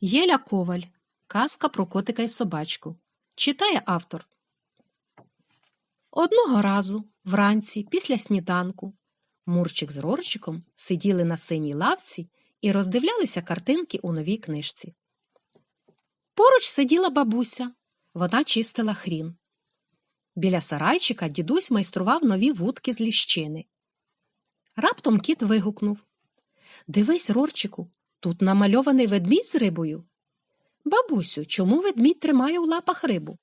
Єля Коваль. Казка про котика й собачку. Читає автор. Одного разу, вранці, після сніданку, Мурчик з Рорчиком сиділи на синій лавці і роздивлялися картинки у новій книжці. Поруч сиділа бабуся. Вона чистила хрін. Біля сарайчика дідусь майстрував нові вудки з ліщини. Раптом кіт вигукнув Дивись, Рорчику, тут намальований ведмідь з рибою. Бабусю, чому ведмідь тримає у лапах рибу?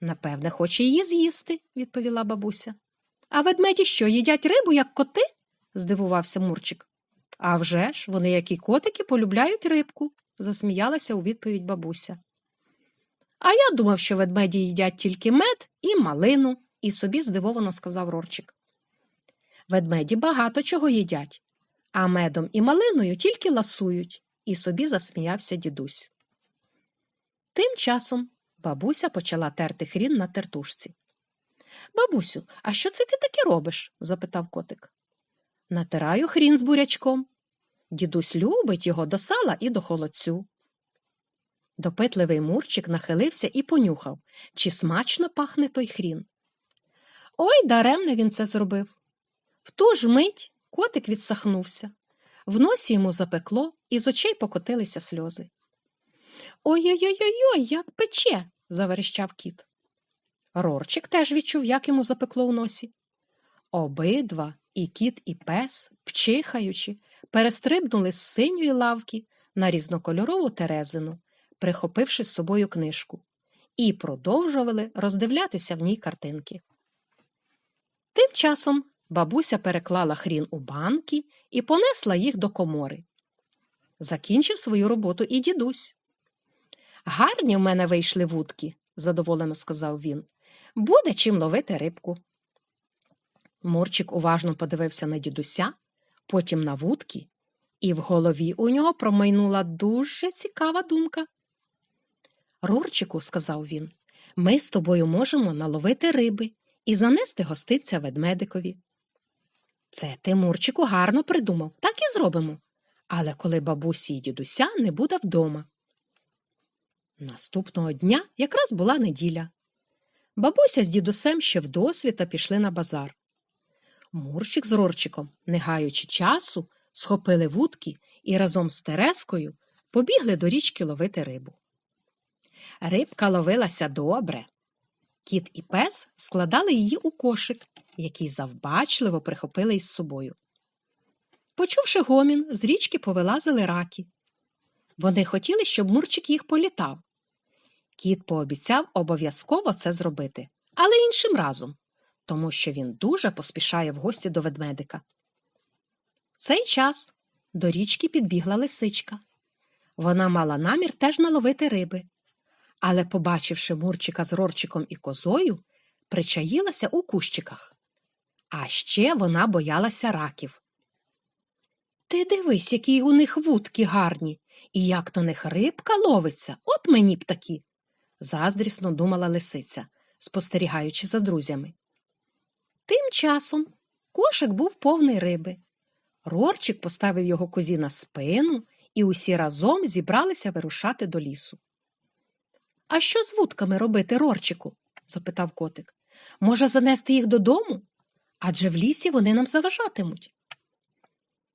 Напевне, хоче її з'їсти, відповіла бабуся. А ведмеді що, їдять рибу, як коти? здивувався Мурчик. «А вже ж, вони, як і котики, полюбляють рибку, засміялася у відповідь бабуся. А я думав, що ведмеді їдять тільки мед і малину, і собі здивовано сказав Рорчик. Ведмеді багато чого їдять, а медом і малиною тільки ласують, і собі засміявся дідусь. Тим часом бабуся почала терти хрін на тертушці. Бабусю, а що це ти таке робиш? запитав котик. Натираю хрін з бурячком. Дідусь любить його до сала і до холодцю. Допитливий Мурчик нахилився і понюхав, чи смачно пахне той хрін. Ой, даремне він це зробив. В ту ж мить котик відсахнувся. В носі йому запекло, і з очей покотилися сльози. Ой-ой-ой, як пече, заверещав кіт. Рорчик теж відчув, як йому запекло в носі. Обидва, і кіт, і пес, пчихаючи, перестрибнули з синьої лавки на різнокольорову терезину, прихопивши з собою книжку, і продовжували роздивлятися в ній картинки. Тим часом бабуся переклала хрін у банки і понесла їх до комори. Закінчив свою роботу і дідусь. Гарні в мене вийшли вудки, задоволено сказав він. Буде чим ловити рибку. Мурчик уважно подивився на дідуся, потім на вудки, і в голові у нього промайнула дуже цікава думка. Рурчику, сказав він, ми з тобою можемо наловити риби і занести гостинця ведмедикові. Це ти, Мурчику, гарно придумав, так і зробимо. Але коли бабусі і дідуся не буде вдома. Наступного дня якраз була неділя. Бабуся з дідусем ще вдосвіта пішли на базар. Мурчик з Рорчиком, не гаючи часу, схопили вудки і разом з Терескою побігли до річки ловити рибу. Рибка ловилася добре. Кіт і пес складали її у кошик, який завбачливо прихопили із собою. Почувши гомін, з річки повилазили раки. Вони хотіли, щоб Мурчик їх політав. Кіт пообіцяв обов'язково це зробити, але іншим разом, тому що він дуже поспішає в гості до ведмедика. В цей час до річки підбігла лисичка. Вона мала намір теж наловити риби, але, побачивши Мурчика з Рорчиком і козою, причаїлася у кущиках. А ще вона боялася раків. Ти дивись, які у них вудки гарні, і як на них рибка ловиться, от мені б такі, заздрісно думала лисиця, спостерігаючи за друзями. Тим часом кошик був повний риби. Рорчик поставив його козі на спину, і усі разом зібралися вирушати до лісу. А що з вудками робити, Рорчику? запитав котик. Може, занести їх додому? Адже в лісі вони нам заважатимуть.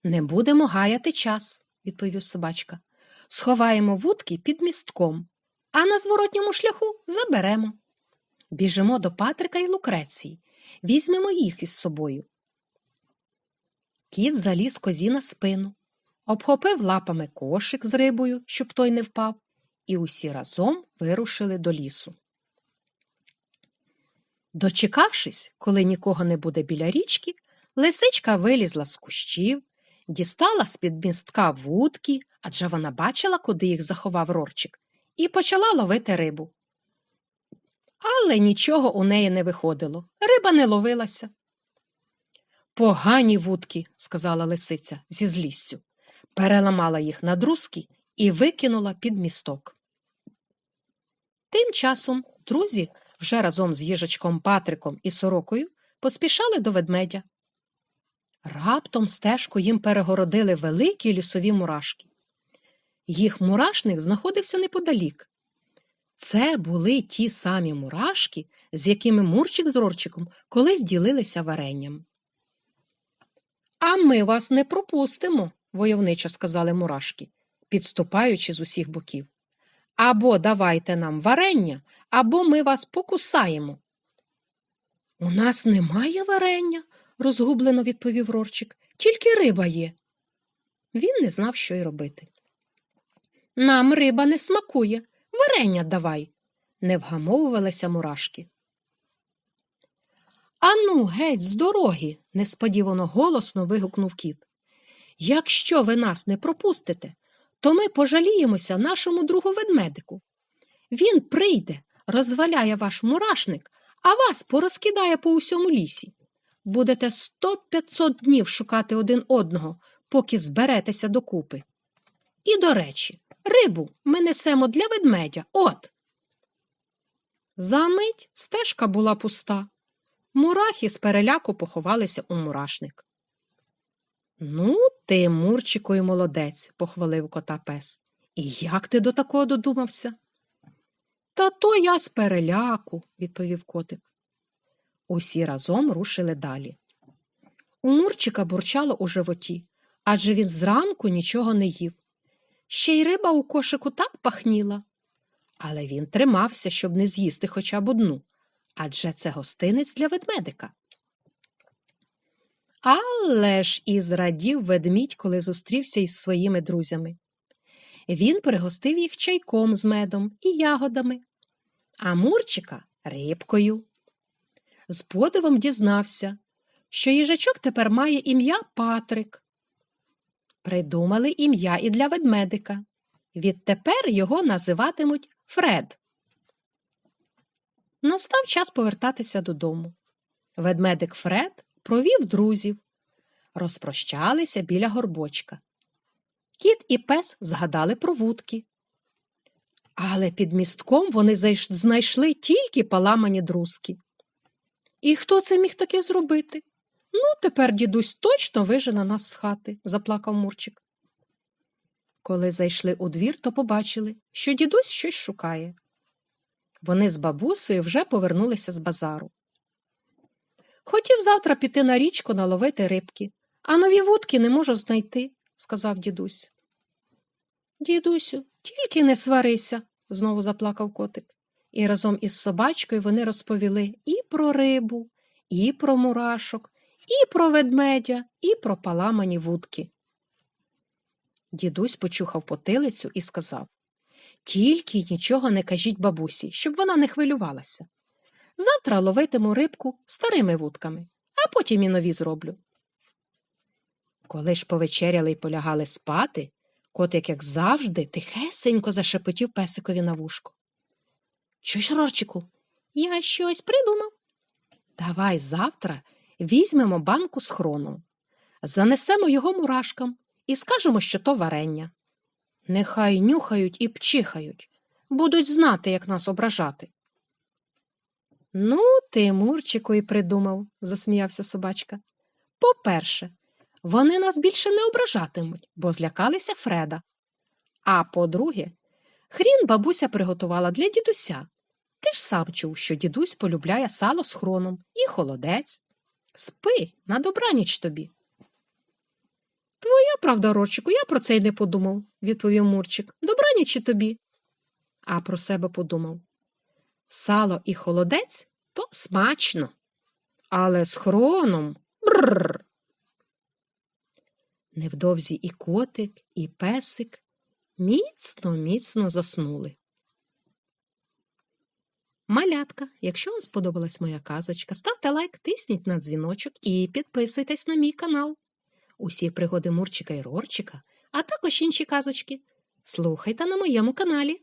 Не будемо гаяти час, відповів собачка. Сховаємо вудки під містком, а на зворотньому шляху заберемо. Біжимо до Патрика і Лукреції, візьмемо їх із собою. Кіт заліз козі на спину, обхопив лапами кошик з рибою, щоб той не впав, і усі разом вирушили до лісу. Дочекавшись, коли нікого не буде біля річки, лисичка вилізла з кущів, дістала з-під містка вудки, адже вона бачила, куди їх заховав Рорчик, і почала ловити рибу. Але нічого у неї не виходило, риба не ловилася. Погані вудки, сказала лисиця зі злістю, переламала їх на друзки і викинула під місток. Тим часом друзі вже разом з їжачком Патриком і сорокою поспішали до ведмедя. Раптом стежку їм перегородили великі лісові мурашки. Їх мурашник знаходився неподалік. Це були ті самі мурашки, з якими Мурчик з Рорчиком колись ділилися варенням. А ми вас не пропустимо, войовничо сказали мурашки, підступаючи з усіх боків. Або давайте нам варення, або ми вас покусаємо. У нас немає варення, розгублено відповів Рорчик, тільки риба є. Він не знав, що й робити. Нам риба не смакує, варення давай, не вгамовувалися мурашки. Ану, геть, з дороги, несподівано голосно вигукнув кіт. Якщо ви нас не пропустите, то ми пожаліємося нашому другу ведмедику. Він прийде, розваляє ваш мурашник, а вас порозкидає по усьому лісі. Будете сто п'ятсот днів шукати один одного, поки зберетеся докупи. І, до речі, рибу ми несемо для ведмедя. От. Замить стежка була пуста. Мурахи з переляку поховалися у мурашник. Ну, ти, Мурчику, і молодець, похвалив кота пес. І як ти до такого додумався? Та то я з переляку, відповів котик. Усі разом рушили далі. У Мурчика бурчало у животі, адже він зранку нічого не їв. Ще й риба у кошику так пахніла. Але він тримався, щоб не з'їсти хоча б одну, адже це гостинець для ведмедика. Але ж і зрадів ведмідь, коли зустрівся із своїми друзями. Він пригостив їх чайком з медом і ягодами, а Мурчика рибкою. З подивом дізнався, що їжачок тепер має ім'я Патрик. Придумали ім'я і для ведмедика. Відтепер його називатимуть Фред. Настав час повертатися додому. Ведмедик Фред провів друзів, розпрощалися біля горбочка. Кіт і пес згадали про вудки. Але під містком вони знайшли тільки поламані друзки. І хто це міг таке зробити? Ну, тепер дідусь точно вижене нас з хати, заплакав Мурчик. Коли зайшли у двір, то побачили, що дідусь щось шукає. Вони з бабусею вже повернулися з базару. Хотів завтра піти на річку наловити рибки, а нові вудки не можу знайти, сказав дідусь. Дідусю, тільки не сварися, знову заплакав котик. І разом із собачкою вони розповіли і про рибу, і про мурашок, і про ведмедя, і про паламані вудки. Дідусь почухав потилицю і сказав Тільки нічого не кажіть бабусі, щоб вона не хвилювалася. Завтра ловитиму рибку старими вудками, а потім і нові зроблю. Коли ж повечеряли й полягали спати, котик, як завжди, тихесенько зашепотів песикові на вушко. Чуєш, Рорчику, я щось придумав. Давай завтра візьмемо банку з хроном, занесемо його мурашкам і скажемо, що то варення. Нехай нюхають і пчихають, будуть знати, як нас ображати. Ну, ти, Мурчику, і придумав, засміявся собачка. По-перше, вони нас більше не ображатимуть, бо злякалися Фреда. А по-друге, хрін бабуся приготувала для дідуся. Ти ж сам чув, що дідусь полюбляє сало з хроном і холодець. Спи на добраніч тобі. Твоя правда, Рорчику, я про це й не подумав, відповів Мурчик. Добраніч і тобі. А про себе подумав. Сало і холодець то смачно, але з хроном бррр. Невдовзі і котик, і песик міцно, міцно заснули. Малятка, якщо вам сподобалась моя казочка, ставте лайк, тисніть на дзвіночок і підписуйтесь на мій канал. Усі пригоди Мурчика і Рорчика, а також інші казочки. Слухайте на моєму каналі.